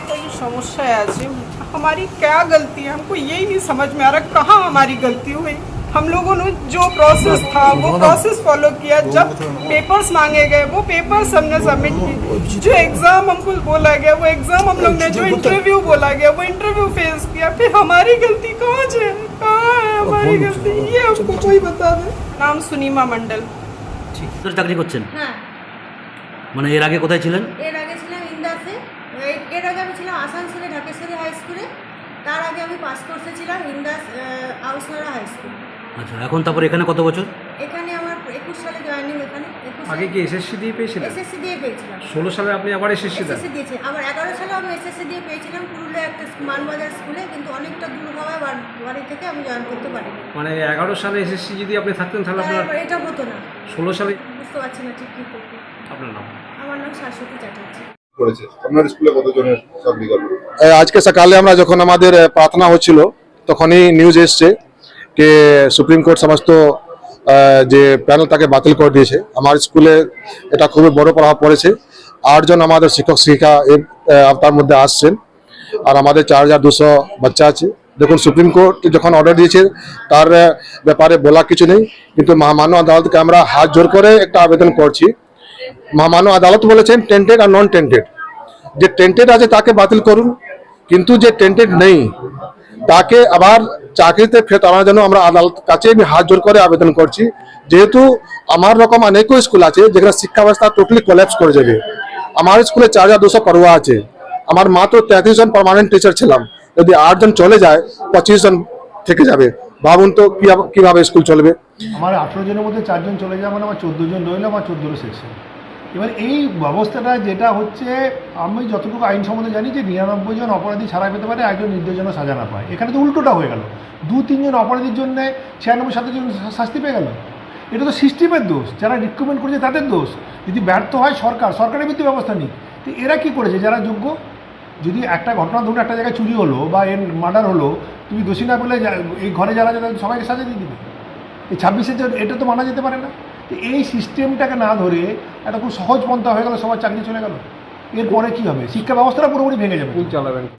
कोई समस्या है आज। हमारी क्या गलती है? हमको यही नहीं समझ में आ रहा कहाँ हमारी गलती हुई। हम लोगों ने जो प्रोसेस था वो प्रोसेस फॉलो किया। जब पेपर्स मांगे गए वो पेपर्स हमने सबमिट किए। जो एग्ज़ाम हमको बोला गया वो एग्ज़ाम हम लोग ने जो इंटरव्यू बोला गया वो इंटरव्यू फेस किया। फिर हमारी गलती कहाँ है? कहाँ है हमारी गलती? ये हमको कोई बता दे। नाम सुनीमा मंडल। তোর চাকরি করছেন? হ্যাঁ। মানে এর আগে কোথায় ছিলেন? এর আগে ছিলাম ইন্দাসে। এর আগে আমি ছিলাম আসানসোলে ঢাকেশ্বরী হাই স্কুলে। তার আগে আমি পাস কোর্সে ছিলাম ইন্দাস আউসনারা হাই স্কুল। আচ্ছা এখন তারপর এখানে কত বছর? একুশ সালে জয়েনিং এখানে? আগে কি এসএসসি দিয়ে পেয়েছিলেন? এসএসসি দিয়ে পেয়েছিলাম। ষোলো সালে আপনি আবার এসএসসি দেন? এসএসসি দিয়েছি। আবার এগারো সালে আমি এসএসসি দিয়ে পেয়েছিলাম পুরুলিয়া একটা মানবাজার স্কুলে কিন্তু অনেকটা দূর হওয়ায় বাড়ি- বাড়ি থেকে আমি জয়েন করতে পারি মানে এগারো সালে এসএসসি যদি আপনি থাকতেন তাহলে আপনার এটা হতো না। ষোলো সালে বুঝতে পারছি না ঠিক কী করব। আপনার নাম? আমার নাম শাশ্বতী চ্যাটার্জি। করেছে। আপনার স্কুলে কতজনের চাকরি আজকে সকালে আমরা যখন আমাদের প্রার্থনা হচ্ছিল তখনই নিউজ এসছে যে সুপ্রিম কোর্ট সমস্ত যে প্যানেল তাকে বাতিল করে দিয়েছে। আমার স্কুলে এটা খুবই বড় প্রভাব পড়েছে। আটজন আমাদের শিক্ষক, শিক্ষিকা তার মধ্যে আসছেন। আর আমাদের চার হাজার দুশো বাচ্চা আছে। দেখুন, সুপ্রিম কোর্ট যখন অর্ডার দিয়েছে, তার ব্যাপারে বলা কিছু নেই। কিন্তু মহামান্য আদালতকে আমরা হাত জোর করে একটা আবেদন করছি। মহামান্য আদালত বলেছেন টেন্টেড আর নন টেন্টেড যে টেন্টেড আছে তাকে বাতিল করুন। কিন্তু যে টেন্টেড নেই, তাকে আবার চাকরিতে ফেরত আনার জন্য আমরা আদালত কাছে আমি হাত জোর করে আবেদন করছি। যেহেতু আমার রকম অনেকও স্কুল আছে যেখানে শিক্ষা ব্যবস্থা টোটালি কোল্যাপস করে যাবে। আমার স্কুলে চার হাজার দুশো পড়ুয়া আছে। আমার মাত্র তেত্রিশ জন পার্মানেন্ট টিচার ছিলাম। যদি আটজন চলে যায়, পঁচিশ জন থেকে যাবে। ভাবুন তো কিভাবে- স্কুল চলবে? আমার আঠেরো জনের মধ্যে চারজন চলে যায় মানে আমার চোদ্দ জন রইল, আমার চোদ্দোরও শেষে এবার এই ব্যবস্থাটা যেটা হচ্ছে, আমি যতটুকু আইন সম্বন্ধে জানি যে নিরানব্বই জন অপরাধী ছাড়া পেতে পারে, একজন নির্দোষজনও সাজা না পায়। এখানে তো উল্টোটা হয়ে গেল। দু তিনজন অপরাধীর জন্য ছিয়ানব্বই, সাতাশ জন শাস্তি পেয়ে গেল। এটা তো সিস্টেমের দোষ। যারা রিক্রুটমেন্ট করেছে তাদের দোষ। যদি ব্যর্থ হয় সরকার, সরকারের বিরুদ্ধে ব্যবস্থা নিক। তো এরা কি করেছে? যারা যোগ্য? যদি একটা ঘটনা, ধরুন একটা জায়গায় চুরি হলো বা এর মার্ডার হলো, তুমি দোষী না পেলে এই ঘরে যারা যারা সবাইকে সাজা দিয়ে দিবে। এই ছাব্বিশে এটা তো মানা যেতে পারে না। তো এই সিস্টেমটাকে না ধরে একটা খুব সহজ পন্থা হয়ে গেল, সবার চাকরি চলে গেল। এরপরে কী হবে? শিক্ষা ব্যবস্থাটা পুরোপুরি ভেঙে যাবে। চালাবেন।